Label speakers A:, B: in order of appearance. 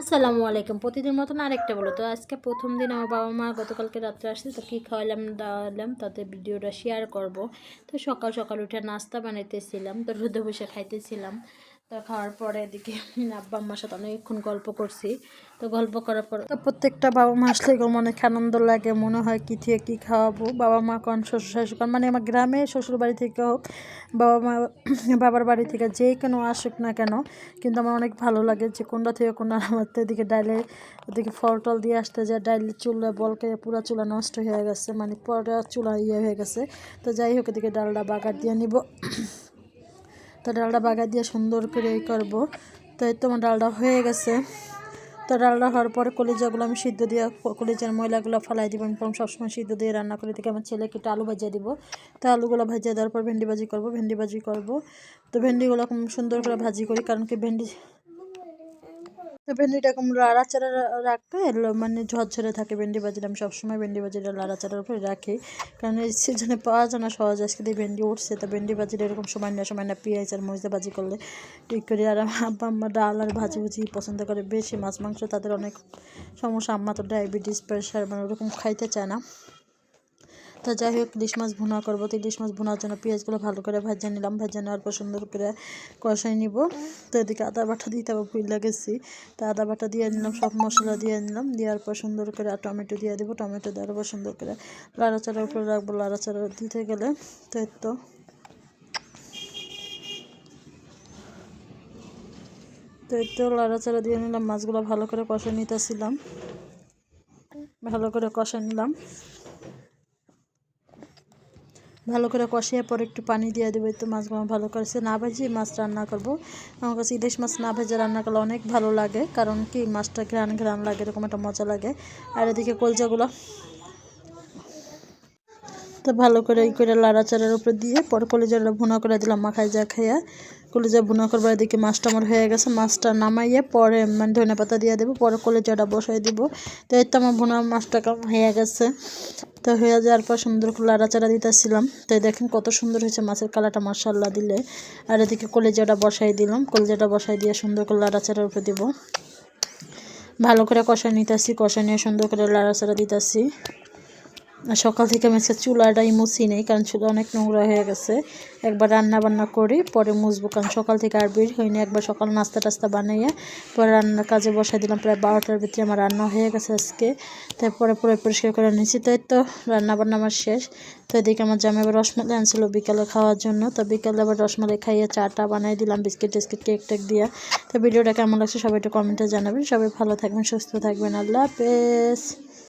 A: আসসালামু আলাইকুম। প্রতিদিন মতন আরেকটা বলো। তো আজকে প্রথম দিন আমার বাবা মা গতকালকে রাত্রে আসছে, তো কী খাওয়ালাম, দাওয়ালাম, তাতে ভিডিওটা শেয়ার করব। তো সকাল সকাল উঠে নাস্তা বানাইতেছিলাম, তো রোদে বসে খাইতেছিলাম। তো খাওয়ার পরে এদিকে আব্বা আম্মার সাথে অনেকক্ষণ গল্প করছি। তো গল্প করার পর তো প্রত্যেকটা বাবা মা আসলে অনেক আনন্দ লাগে, মনে হয় কী থেকে কী খাওয়াবো। বাবা মা কন, শ্বশুর শাশুড়ি মানে আমার গ্রামে শ্বশুর বাড়ি থেকে হোক, বাবা মা, বাবার বাড়ি থেকে যেই কেন আসুক না কেন, কিন্তু আমার অনেক ভালো লাগে যে কোনটা থেকে কোনটা আমার তো এদিকে ডাইলে ওদিকে ফল টল দিয়ে আসতে যায়, ডাইল চুলা বলকে পুরা চুলা নষ্ট হয়ে গেছে মানে পুরা চুলা ইয়ে হয়ে গেছে। তো যাই হোক, এদিকে ডালটা বাগার দিয়ে নিব। তো ডালটা বাগা দিয়ে সুন্দর করে এই করব। তো এই তোমার ডালটা হয়ে গেছে। তো ডালটা হওয়ার পরে কলিজাগুলো আমি সিদ্ধ দিয়ে, কলিজার ময়লাগুলো ফালাই দিব। আমি সবসময় সিদ্ধ দিয়ে রান্না করে থেকে আমার ছেলেকে একটু আলু ভাজিয়ে দিব। তো আলুগুলো ভাজিয়ে দেওয়ার পর ভেন্ডি ভাজি করব, ভেন্ডি ভাজি করব। তো ভেন্ডিগুলো সুন্দর করে ভাজি করি, কারণ কি ভেন্ডি তো ভেন্ডিটা এরকম লাড়াচাড়া রাখতে মানে ঝরঝরে থাকে ভেন্ডি বাজিটা আমি সবসময় ভেন্ডি বাজিটা লাড়াচাড়ার উপরে রাখি। কারণ এই সিজনে পাওয়া যায় না সহজ, আজকে দিয়ে ভেন্ডি উঠছে, তো ভেন্ডি বাজিটা এরকম সময় না সময় না পেঁয়াজ আর মরিচা ভাজি করলে ঠিক করি। আর আব্বা, আম্মা ডাল আর ভাজি ভুজি পছন্দ করে বেশি, মাছ মাংস তাদের অনেক সমস্যা, আম্মা তো ডায়াবেটিস প্রেশার মানে ওরকম খাইতে চায় না। তো যাই হোক ইলিশ মাছ ভুনা করব। তো ইলিশ মাছ ভুনার জন্য পেঁয়াজগুলো ভালো করে ভেজে নিলাম। ভেজে নেওয়ার পর সুন্দর করে কষাই নিব। তো এদিকে আদা বাটা দিতে আবার ভুল লাগেছি। তো আদা বাটা দিয়ে নিলাম, সব মশলা দিয়ে নিলাম। দেওয়ার পর সুন্দর করে আর টমেটো দিয়ে দেবো। টমেটো দেওয়ার পর সুন্দর করে। লাড়াচাড়ার উপরে রাখব, লাড়াচাড়া দিতে গেলে। তো তো। তো তো লাড়াচাড়া দিয়ে নিলাম। মাছগুলো ভালো করে কষা নিতেছিলাম। ভালো করে কষা নিলাম। ভালো করে কষিয়ে পরে একটু পানি দিয়ে দেবো তো মাছগুলো ভালো করে না ভেজে মাছ রান্না করব। আমার কাছে ইলিশ মাছ না ভেজে রান্না করলে অনেক ভালো লাগে, কারণ কি মাছটা ঘ্রান ঘ্রান লাগে, এরকম একটা মজা লাগে। আর এদিকে কলজাগুলো তো ভালো করে এই করে লাড়াচাড়ার উপরে দিয়ে পর কলেজাটা ভুনা করে দিলাম, মাখায় যা খাইয়া কলেজা ভুনা করবার এদিকে মাছটা আমার হয়ে গেছে মাছটা নামাইয়ে পরে মানে ধনে পাতা দিয়ে দেবো, পরে কলেজাটা বসাই দিব। তো এই তো আমার ভুনা মাছটা হয়ে গেছে। তো হয়ে যাওয়ার পর সুন্দর করে লাড়াচাড়া দিতেছিলাম। তো দেখেন কত সুন্দর হয়েছে মাছের কালাটা মার্শাল্লা দিলে। আর এদিকে কলেজাটা বসাই দিলাম কলেজাটা বসাই দিয়ে সুন্দর করে লাড়াচাড়ার উপরে দিব। ভালো করে কষা নিতেছি কষা নিয়ে সুন্দর করে লাড়াচাড়া দিতেছি। সকাল থেকে আমি আজকে চুলাটাই মুছি নেই, কারণ চুলা অনেক নোংরা হয়ে গেছে। একবার রান্না বান্না করি, পরে মুছবো, কারণ সকাল থেকে আর বের হয়নি একবার সকাল নাস্তা টাস্তা বানাইয়া, পরে রান্নার কাজে বসাই দিলাম, প্রায় বারোটার ভিতরে আমার রান্না হয়ে গেছে আজকে। তারপরে পরে পরিষ্কার করে নিয়েছি। তাই তো, রান্না বান্না আমার শেষ। তো এদিকে আমার জামে আবার রসমালাই আনছিল বিকালে খাওয়ার জন্য। তো বিকালে আবার রসমালাই খাইয়ে চাটা বানাই দিলাম, বিস্কিট টিস্কিট, কেক টেক দিয়ে। তো ভিডিওটা কেমন লাগছে সবাই একটু কমেন্টে জানাবেন। সবাই ভালো থাকবেন, সুস্থ থাকবেন। আল্লাহ হাফেজ।